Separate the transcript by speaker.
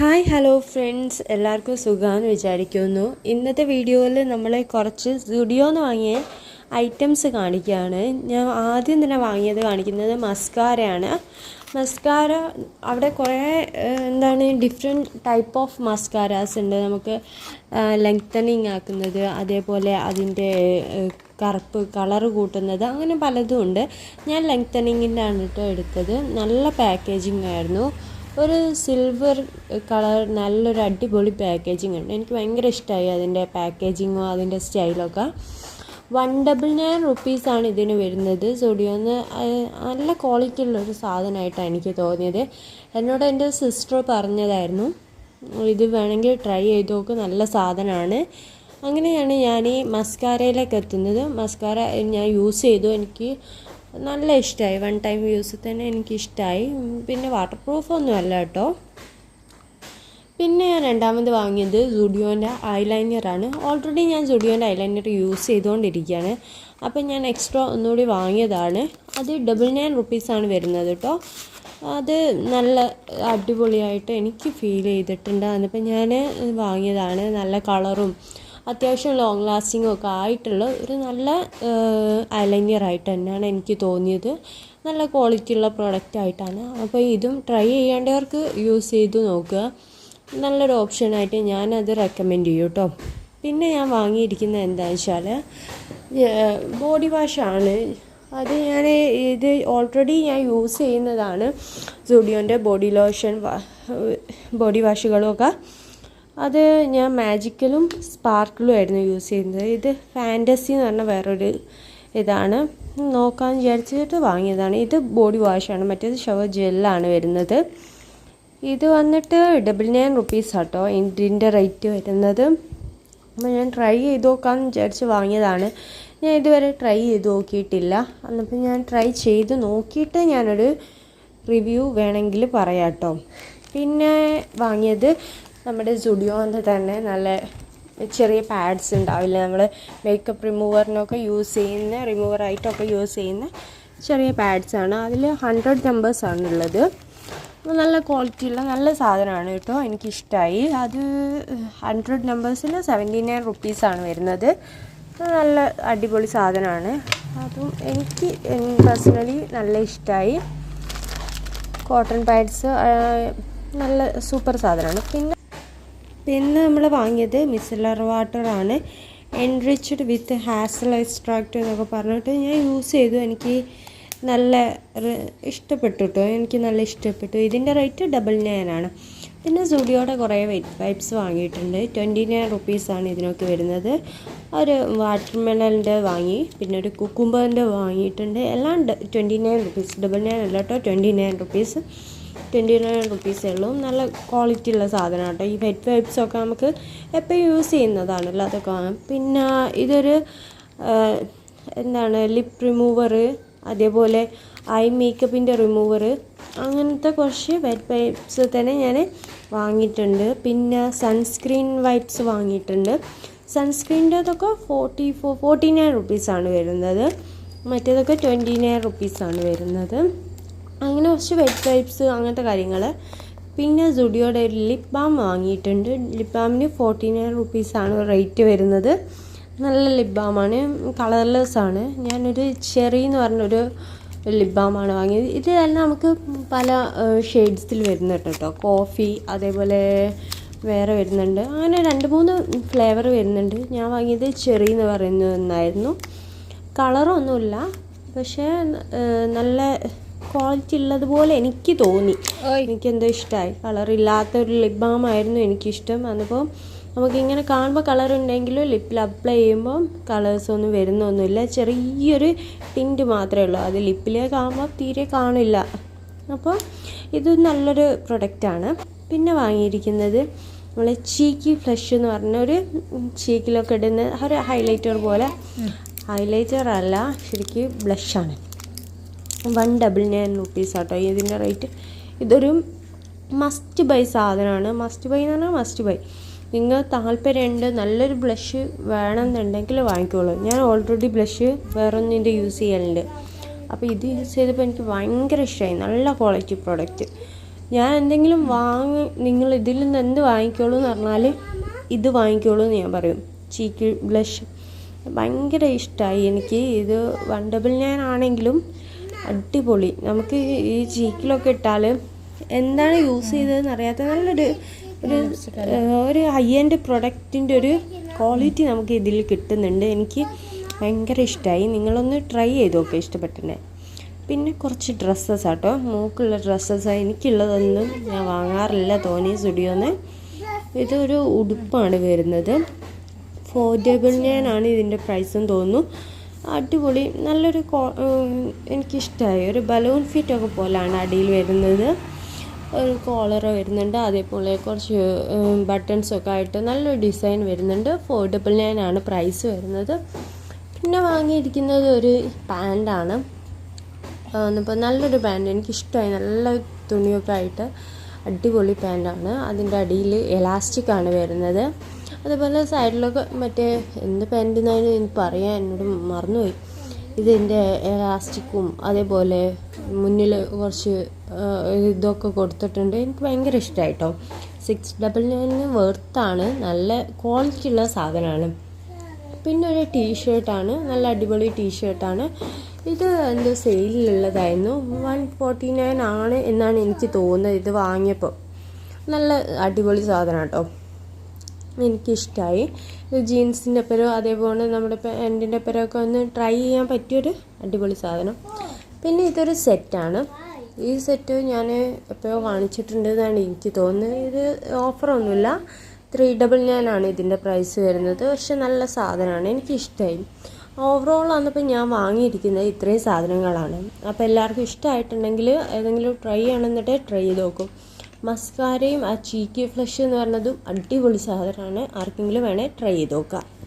Speaker 1: Hi hello friends എല്ലാവർക്കും സുഖമാണെന്ന് വിചാരിക്കുന്നു. ഇന്നത്തെ വീഡിയോയിൽ നമ്മൾ കുറച്ച് സ്റ്റുഡിയോന്ന് വാങ്ങിയ ഐറ്റംസ് കാണിക്കുകയാണ്. ഞാൻ ആദ്യം തന്നെ വാങ്ങിയത് കാണിക്കുന്നത് മസ്കാരയാണ് മസ്കാര അവിടെ കുറേ എന്താണ് ഡിഫറെന്റ് ടൈപ്പ് ഓഫ് മസ്കാരാസ് ഉണ്ട്. നമുക്ക് ലെങ്തനിങ് ആക്കുന്നത് അതേപോലെ അതിന്റെ കറുപ്പ് കളർ കൂട്ടുന്നത് അങ്ങനെ പലതും ഉണ്ട്. ഞാൻ ലെങ്തനിങ്ങിന്റെ ആണ് കേട്ടോ എടുത്തത്. നല്ല പാക്കേജിങ് ആയിരുന്നു. ഒരു സിൽവർ കളർ നല്ലൊരു അടിപൊളി പാക്കേജിങ് ഉണ്ട്. എനിക്ക് ഭയങ്കര ഇഷ്ടമായി അതിന്റെ പാക്കേജിങ്ങും അതിന്റെ സ്റ്റൈലൊക്കെ വൺ ഡബിൾ നയൻ റുപ്പീസാണ് ഇതിന് വരുന്നത്. സുഡിയോന്ന് നല്ല ക്വാളിറ്റി ഉള്ളൊരു സാധനമായിട്ടാണ് എനിക്ക് തോന്നിയത്. എന്നോട് എന്റെ സിസ്റ്റർ പറഞ്ഞതായിരുന്നു. ഇത് വേണമെങ്കിൽ ട്രൈ ചെയ്ത് നോക്ക്. നല്ല സാധനമാണ് അങ്ങനെയാണ് ഞാൻ ഈ മസ്കാരയിലേക്ക് എത്തുന്നത്. മസ്കാര ഞാൻ യൂസ് ചെയ്തു. എനിക്ക് നല്ല ഇഷ്ടമായി വൺ ടൈം യൂസ് തന്നെ എനിക്കിഷ്ടമായി പിന്നെ വാട്ടർ പ്രൂഫ് ഒന്നും അല്ല കേട്ടോ. പിന്നെ ഞാൻ രണ്ടാമത് വാങ്ങിയത് സുഡിയോന്റെ ഐലൈനറാണ് ഓൾറെഡി ഞാൻ സുഡിയോന്റെ ഐലൈനർ യൂസ് ചെയ്തുകൊണ്ടിരിക്കുകയാണ് അപ്പം ഞാൻ എക്സ്ട്രാ ഒന്നുകൂടി വാങ്ങിയതാണ്. അത് ഡബിൾ നയൻ റുപ്പീസാണ് വരുന്നത് കേട്ടോ. അത് നല്ല അടിപൊളിയായിട്ട് എനിക്ക് ഫീൽ ചെയ്തിട്ടുണ്ട് അതിപ്പോൾ ഞാൻ വാങ്ങിയതാണ്. നല്ല കളറും അത്യാവശ്യം ലോങ് ലാസ്റ്റിങ്ങും ഒക്കെ ആയിട്ടുള്ള ഒരു നല്ല അലൈനിയർ ആയിട്ട് തന്നെയാണ് എനിക്ക് തോന്നിയത്. നല്ല ക്വാളിറ്റി ഉള്ള പ്രോഡക്റ്റ് ആയിട്ടാണ്. അപ്പോൾ ഇതും ട്രൈ ചെയ്യേണ്ടവർക്ക് യൂസ് ചെയ്ത് നോക്കുക. നല്ലൊരു ഓപ്ഷനായിട്ട് ഞാനത് റെക്കമെൻഡ് ചെയ്യും കേട്ടോ. പിന്നെ ഞാൻ വാങ്ങിയിരിക്കുന്നത് എന്താണെന്ന് വെച്ചാൽ ബോഡി വാഷാണ് അത് ഞാൻ ഇത് ഓൾറെഡി ഞാൻ യൂസ് ചെയ്യുന്നതാണ്. സുഡിയോന്റെ ബോഡി ലോഷൻ ബോഡി വാഷുകളൊക്കെ അത് ഞാൻ മാജിക്കലും സ്പാർക്കിളും ആയിരുന്നു യൂസ് ചെയ്യുന്നത്. ഇത് ഫാന്റസി എന്ന് പറഞ്ഞ വേറൊരു ഇതാണ്. നോക്കാൻ വിചാരിച്ചിട്ട് വാങ്ങിയതാണ്. ഇത് ബോഡി വാഷാണ് മറ്റേത് ഷവർ ജെല്ലാണ് വരുന്നത്. ഇത് വന്നിട്ട് ഡബിൾ നയൻ റുപ്പീസ് ആട്ടോ. ഇതിന്റെ റേറ്റ് വരുന്നത്. അപ്പോൾ ഞാൻ ട്രൈ ചെയ്ത് നോക്കാമെന്ന് വിചാരിച്ച് വാങ്ങിയതാണ്. ഞാൻ ഇതുവരെ ട്രൈ ചെയ്ത് നോക്കിയിട്ടില്ല. എന്നപ്പോൾ ഞാൻ ട്രൈ ചെയ്ത് നോക്കിയിട്ട് ഞാനൊരു റിവ്യൂ വേണമെങ്കിൽ പറയാം കേട്ടോ പിന്നെ വാങ്ങിയത് നമ്മുടെ സുഡിയോന്ന് തന്നെ നല്ല ചെറിയ പാഡ്സ് ഉണ്ടാവില്ല? നമ്മൾ മേക്കപ്പ് റിമൂവറിനൊക്കെ യൂസ് ചെയ്യുന്ന റിമൂവറായിട്ടൊക്കെ യൂസ് ചെയ്യുന്ന ചെറിയ പാഡ്സാണ് അതിൽ ഹൺഡ്രഡ് നമ്പേഴ്സാണ് ഉള്ളത്. അപ്പോൾ നല്ല ക്വാളിറ്റിയുള്ള നല്ല സാധനമാണ് കേട്ടോ. എനിക്കിഷ്ടമായി അത് ഹൺഡ്രഡ് നമ്പേഴ്സിന് സെവന്റി നയൻ റുപ്പീസാണ് വരുന്നത്. നല്ല അടിപൊളി സാധനമാണ്. അതും എനിക്ക് പേഴ്സണലി നല്ല ഇഷ്ടമായി കോട്ടൺ പാഡ്സ് നല്ല സൂപ്പർ സാധനമാണ്. പിന്നെ പിന്നെ നമ്മൾ വാങ്ങിയത് മിസലർ വാട്ടറാണ് എൻറിച്ച്ഡ് വിത്ത് ഹാസൽ എക്സ്ട്രാക്റ്റ് എന്നൊക്കെ പറഞ്ഞിട്ട് ഞാൻ യൂസ് ചെയ്തു. എനിക്ക് നല്ല ഇഷ്ടപ്പെട്ടു കേട്ടോ എനിക്ക് നല്ല ഇഷ്ടപ്പെട്ടു. ഇതിന്റെ റേറ്റ് ഡബിൾ നയനാണ് പിന്നെ സുഡിയോടെ കുറേ വെയിറ്റ് വൈപ്സ് വാങ്ങിയിട്ടുണ്ട്. ട്വന്റി നയൻ റുപ്പീസാണ് ഇതിനൊക്കെ വരുന്നത്. ഒരു വാട്ടർ മെലന്റെ വാങ്ങി. പിന്നെ ഒരു കുക്കുംബറിന്റെ വാങ്ങിയിട്ടുണ്ട്. എല്ലാം twenty nine rupees double nine അല്ല കേട്ടോ twenty nine rupees twenty nine റുപ്പീസേ ഉള്ളൂ നല്ല ക്വാളിറ്റി ഉള്ള സാധനം കേട്ടോ ഈ വെറ്റ് വൈപ്സൊക്കെ നമുക്ക് എപ്പോഴും യൂസ് ചെയ്യുന്നതാണല്ലോ അതൊക്കെ പിന്നെ ഇതൊരു എന്താണ് ലിപ് റിമൂവർ അതേപോലെ ഐ മേക്കപ്പിന്റെ റിമൂവർ അങ്ങനത്തെ കുറച്ച് വെറ്റ് വൈപ്സ് തന്നെ ഞാൻ വാങ്ങിയിട്ടുണ്ട്. പിന്നെ സൺസ്ക്രീൻ വൈപ്സ് വാങ്ങിയിട്ടുണ്ട്. സൺസ്ക്രീനിന്റെതൊക്കെ ഫോർട്ടി ഫോർ ഫോർട്ടി നയൻ റുപ്പീസാണ് വരുന്നത്. മറ്റേതൊക്കെ ട്വന്റി നയൻ റുപ്പീസാണ് വരുന്നത്. അങ്ങനെ കുറച്ച് വെറ്റ് ടൈപ്സ് അങ്ങനത്തെ കാര്യങ്ങൾ പിന്നെ സുഡിയോടെ ഒരു ലിപ് ബാം വാങ്ങിയിട്ടുണ്ട്. ലിപ് ബാമിന് ഫോർട്ടി നയൻ റുപ്പീസാണ് റേറ്റ് വരുന്നത്. നല്ല ലിപ് ബാമാണ് കളർലെസ് ആണ്. ഞാനൊരു ചെറി എന്ന് പറഞ്ഞൊരു ലിപ് ബാമാണ് വാങ്ങിയത്. ഇത് തന്നെ നമുക്ക് പല ഷെയ്ഡ്സിൽ വരുന്നുണ്ട് കേട്ടോ. കോഫി അതേപോലെ വേറെ വരുന്നുണ്ട്. അങ്ങനെ രണ്ട് മൂന്ന് ഫ്ലേവർ വരുന്നുണ്ട്. ഞാൻ വാങ്ങിയത് ചെറി എന്ന് പറയുന്ന ഒന്നായിരുന്നു. കളറൊന്നുമില്ല പക്ഷേ നല്ല ക്വാളിറ്റി ഉള്ളതുപോലെ എനിക്ക് തോന്നി. എനിക്കെന്തോ ഇഷ്ടമായി കളറില്ലാത്ത ഒരു ലിപ് ബാം ആയിരുന്നു എനിക്കിഷ്ടം. അതിപ്പോൾ നമുക്കിങ്ങനെ കാണുമ്പോൾ കളർ ഉണ്ടെങ്കിലും ലിപ്പിൽ അപ്ലൈ ചെയ്യുമ്പോൾ കളേഴ്സ് ഒന്നും വരുന്നൊന്നുമില്ല. ചെറിയൊരു ടിന്റ് മാത്രമേ ഉള്ളൂ. അത് ലിപ്പിലേക്ക് കാണുമ്പോൾ തീരെ കാണില്ല. അപ്പോൾ ഇത് നല്ലൊരു പ്രൊഡക്റ്റാണ് പിന്നെ വാങ്ങിയിരിക്കുന്നത് നമ്മളെ ചീക്കി ഫ്ലഷ് എന്ന് പറഞ്ഞ ഒരു ചീക്കിലൊക്കെ ഇടുന്ന ഒരു ഹൈലൈറ്റർ പോലെ. ഹൈലൈറ്റർ അല്ല ശരിക്കും ബ്ലഷാണ് വൺ ഡബിൾ നയൻ റുപ്പീസ് ആട്ടോ. ഇതിന്റെ റേറ്റ്. ഇതൊരു മസ്റ്റ് ബൈ സാധനമാണ്. മസ്റ്റ് ബൈ എന്ന് പറഞ്ഞാൽ മസ്റ്റ് ബൈ നിങ്ങൾ താല്പര്യമുണ്ട് നല്ലൊരു ബ്ലഷ് വേണമെന്നുണ്ടെങ്കിൽ വാങ്ങിക്കോളൂ. ഞാൻ ഓൾറെഡി ബ്ലഷ് വേറൊന്നിന്റെ യൂസ് ചെയ്യലുണ്ട് അപ്പോൾ ഇത് യൂസ് ചെയ്തപ്പോൾ എനിക്ക് ഭയങ്കര ഇഷ്ടമായി. നല്ല ക്വാളിറ്റി പ്രോഡക്റ്റ് ഞാൻ എന്തെങ്കിലും വാങ്ങി നിങ്ങൾ ഇതിൽ നിന്ന് എന്ത് വാങ്ങിക്കോളൂ എന്ന് പറഞ്ഞാൽ ഇത് വാങ്ങിക്കോളൂ എന്ന് ഞാൻ പറയും. ചീക്ക് ബ്ലഷ് ഭയങ്കര ഇഷ്ടമായി എനിക്ക്. ഇത് വൺ ഡബിൾ നയൻ ആണെങ്കിലും അടിപൊളി. നമുക്ക് ഈ ചീക്കിലൊക്കെ ഇട്ടാൽ എന്താണ് യൂസ് ചെയ്തതെന്ന് അറിയാത്ത നല്ലൊരു ഒരു ഒരു ഹൈ പ്രൊഡക്റ്റിന്റെ ഒരു ക്വാളിറ്റി നമുക്ക് ഇതിൽ കിട്ടുന്നുണ്ട്. എനിക്ക് ഭയങ്കര ഇഷ്ടമായി നിങ്ങളൊന്ന് ട്രൈ ചെയ്ത് നോക്കുക ഇഷ്ടപ്പെട്ടെ പിന്നെ കുറച്ച് ഡ്രസ്സസ് ആട്ടോ. മൂക്കുള്ള ഡ്രസ്സസ് എനിക്കുള്ളതൊന്നും ഞാൻ വാങ്ങാറില്ല തോന്നി സ്റ്റുഡിയോന്ന്. ഇതൊരു ഉടുപ്പാണ് വരുന്നത്. ഫോർഡബിൾ ഞാനാണ് ഇതിന്റെ പ്രൈസും തോന്നുന്നു. അടിപൊളി. നല്ലൊരു എനിക്കിഷ്ടമായി ഒരു ബലൂൺ ഫിറ്റൊക്കെ പോലാണ് അടിയിൽ വരുന്നത്. ഒരു കോളർ വരുന്നുണ്ട്. അതേപോലെ കുറച്ച് ബട്ടൺസൊക്കെ ആയിട്ട് നല്ലൊരു ഡിസൈൻ വരുന്നുണ്ട്. ഫോർഡബിൾ നയനാണ് പ്രൈസ് വരുന്നത്. പിന്നെ വാങ്ങിയിരിക്കുന്നത് ഒരു പാന്റാണ് ഇപ്പോൾ നല്ലൊരു പാന്റ് എനിക്കിഷ്ടമായി നല്ല തുണിയൊക്കെ ആയിട്ട് അടിപൊളി പാന്റാണ് അതിന്റെ അടിയിൽ എലാസ്റ്റിക്കാണ് വരുന്നത്. അതുപോലെ സൈഡിലൊക്കെ മറ്റേ എന്ത് പാന്റ് എന്നാണ് എനിക്ക് പറയാൻ എന്നോട് മറന്നുപോയി. ഇതിന്റെ എലാസ്റ്റിക്കും അതേപോലെ മുന്നിൽ കുറച്ച് ഇതൊക്കെ കൊടുത്തിട്ടുണ്ട്. എനിക്ക് ഭയങ്കര ഇഷ്ടമായിട്ടോ സിക്സ് ഡബിൾ നയനിന് വെർത്താണ് നല്ല ക്വാളിറ്റി ഉള്ള സാധനമാണ് പിന്നെ ഒരു ടീ ഷർട്ടാണ് നല്ല അടിപൊളി ടീ ഷർട്ടാണ് ഇത് എന്തോ സെയിലുള്ളതായിരുന്നു വൺ ഫോർട്ടി നയൻ ആണ് എന്നാണ് എനിക്ക് തോന്നുന്നത് ഇത് വാങ്ങിയപ്പോൾ നല്ല അടിപൊളി സാധനം കേട്ടോ എനിക്കിഷ്ടമായി ജീൻസിന്റെ ഒപ്പരോ അതേപോലെ നമ്മുടെ പാന്റിന്റെ ഒപ്പരോ ഒന്ന് ട്രൈ ചെയ്യാൻ പറ്റിയൊരു അടിപൊളി സാധനം. പിന്നെ ഇതൊരു സെറ്റാണ്. ഈ സെറ്റ് ഞാൻ എപ്പോഴോ കാണിച്ചിട്ടുണ്ട് എന്നാണ് എനിക്ക് തോന്നുന്നത്. ഇത് ഓഫറൊന്നുമില്ല. ത്രീ ഡബിൾ നയൻ ഇതിന്റെ പ്രൈസ് വരുന്നത്. പക്ഷെ നല്ല സാധനമാണ്. എനിക്കിഷ്ടമായി ഓവറോൾ വന്നപ്പോൾ ഞാൻ വാങ്ങിയിരിക്കുന്നത് ഇത്രയും സാധനങ്ങളാണ്. അപ്പോൾ എല്ലാവർക്കും ഇഷ്ടമായിട്ടുണ്ടെങ്കിൽ ഏതെങ്കിലും ട്രൈ ചെയ്യണമെന്നിട്ട് ട്രൈ ചെയ്ത് നോക്കും. മസ്കാരയും ആ ചീക്കി ഫ്ലഷ് എന്ന് പറഞ്ഞതും അടിപൊളി സാധനമാണ്. ആർക്കെങ്കിലും വേണേൽ ട്രൈ ചെയ്ത് നോക്കാം.